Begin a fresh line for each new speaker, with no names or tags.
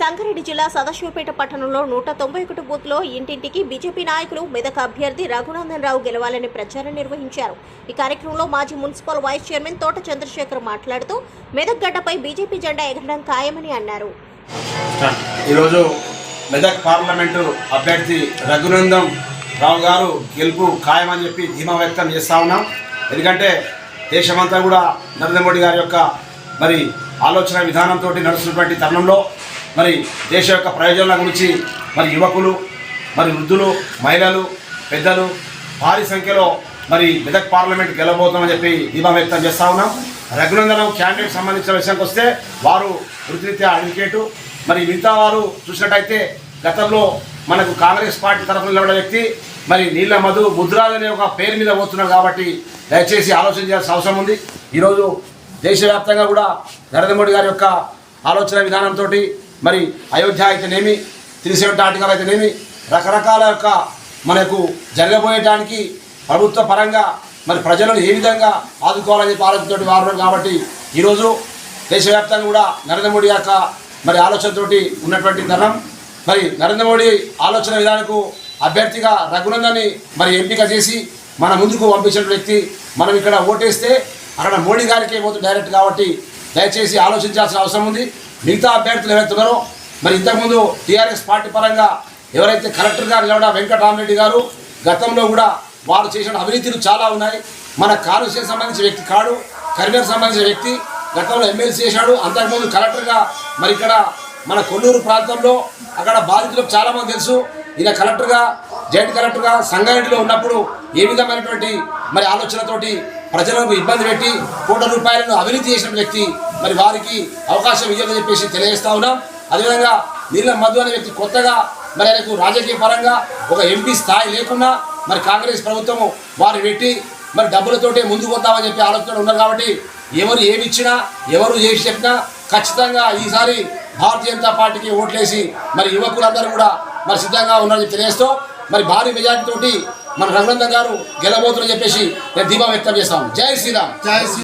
సంగారెడ్డి జిల్లా సదాశివపేట పట్టణంలో నూట తొంభై ఒకటి బూత్లో ఇంటింటికి బీజేపీ నాయకులు మెదక్ అభ్యర్థి రఘునందన్ రావు గెలవాలని ప్రచారం నిర్వహించారు. ఈ కార్యక్రమంలో మాజీ మున్సిపల్ వైస్ చైర్మన్ తోట చంద్రశేఖర్ మాట్లాడుతూ మెదక్ గడ్డపై బీజేపీ జెండా ఎగరడం ఖాయమని అన్నారు.
ఈరోజు మెదక్ పార్లమెంటు అభ్యర్థి రఘునందన్ రావు గారు గెలుపు ఖాయమని చెప్పి ధీమా వ్యక్తం చేస్తా ఉన్నాం. ఎందుకంటే దేశమంతా కూడా నరేంద్ర మోడీ గారి యొక్క మరి ఆలోచన విధానంతో నడుస్తున్నటువంటి తరుణంలో మరి దేశ యొక్క ప్రయోజనాల గురించి మరి యువకులు మరి వృద్ధులు మహిళలు పెద్దలు భారీ సంఖ్యలో మరి మెదక్ పార్లమెంట్ గెలవబోతామని చెప్పి ధీమా వ్యక్తం చేస్తా ఉన్నాం. రఘునందనం క్యాండిడేట్ సంబంధించిన విషయానికి వస్తే వారు వృత్తిరీత్యా అడ్వకేటు మరి మిగతా వారు చూసినట్టయితే గతంలో మనకు కాంగ్రెస్ పార్టీ తరఫున నిలబడిన వ్యక్తి మరి నీళ్ళ మధు ముద్రాజ్ అనే ఒక పేరు మీద పోతున్నారు కాబట్టి దయచేసి ఆలోచన చేయాల్సిన అవసరం ఉంది. ఈరోజు దేశవ్యాప్తంగా కూడా నరేంద్ర మోడీ గారి యొక్క ఆలోచన విధానంతో మరి అయోధ్య అయితేనేమి త్రీ సెవెంటీ ఆర్టికల్ అయితేనేమి రకరకాల యొక్క మనకు జరగబోయేటానికి ప్రభుత్వ పరంగా మరి ప్రజలను ఏ విధంగా ఆదుకోవాలని ఆలోచనతో ఆలోచనతోటి వారు కాబట్టి ఈరోజు దేశవ్యాప్తంగా కూడా నరేంద్ర మోడీ యొక్క మరి ఆలోచనతోటి ఉన్నటువంటి తరుణం మరి నరేంద్ర మోడీ ఆలోచన విధానకు అభ్యర్థిగా రఘునందని మరి ఎంపిక చేసి మన ముందుకు పంపించిన వ్యక్తి మనం ఇక్కడ ఓటేస్తే అక్కడ మోడీ గారికి పోతుంది డైరెక్ట్ కాబట్టి దయచేసి ఆలోచించాల్సిన అవసరం ఉంది. మిగతా అభ్యర్థులు ఎవరైతే ఉన్నారో మరి ఇంతకుముందు టీఆర్ఎస్ పార్టీ పరంగా ఎవరైతే కలెక్టర్గా గారు వెంకటరామరెడ్డి గారు గతంలో కూడా వారు చేసిన అవినీతులు చాలా ఉన్నాయి. మన కాలుష్యం సంబంధించిన వ్యక్తి కాడు కరీంనగర్ సంబంధించిన వ్యక్తి గతంలో ఎమ్మెల్సీ చేశాడు. అంతకుముందు కలెక్టర్గా మరి ఇక్కడ మన కొల్లూరు ప్రాంతంలో అక్కడ బాధితులకు చాలామంది తెలుసు. ఈయన కలెక్టర్గా జాయింట్ కలెక్టర్గా సంగారెడ్డిలో ఉన్నప్పుడు ఏ విధమైనటువంటి మరి ఆలోచనతోటి ప్రజలకు ఇబ్బంది పెట్టి కోట్ల రూపాయలను అవినీతి చేసిన వ్యక్తి మరి వారికి అవకాశం ఇవ్వాలని చెప్పేసి తెలియజేస్తా ఉన్నాం. అదేవిధంగా నీళ్ళ మధు అనే వ్యక్తి కొత్తగా మరి ఆయనకు రాజకీయ పరంగా ఒక ఎంపీ స్థాయి లేకున్నా మరి కాంగ్రెస్ ప్రభుత్వము వారు పెట్టి మరి డబ్బులతోటే ముందుకు వద్దామని చెప్పి ఆలోచన ఉన్నారు కాబట్టి ఎవరు ఏమి ఇచ్చినా ఎవరు చేసి చెప్పినా ఖచ్చితంగా ఈసారి భారతీయ జనతా పార్టీకి ఓట్లేసి మరి యువకులందరూ కూడా మరి సిద్ధంగా ఉన్నారని తెలియజేస్తూ మరి భారీ మెజార్టీ తోటి మన రఘునందన్ గారు గెలబోతుని చెప్పేసి నేను దీపం వ్యక్తం చేస్తాను జై శ్రీరామ్.
జై శ్రీ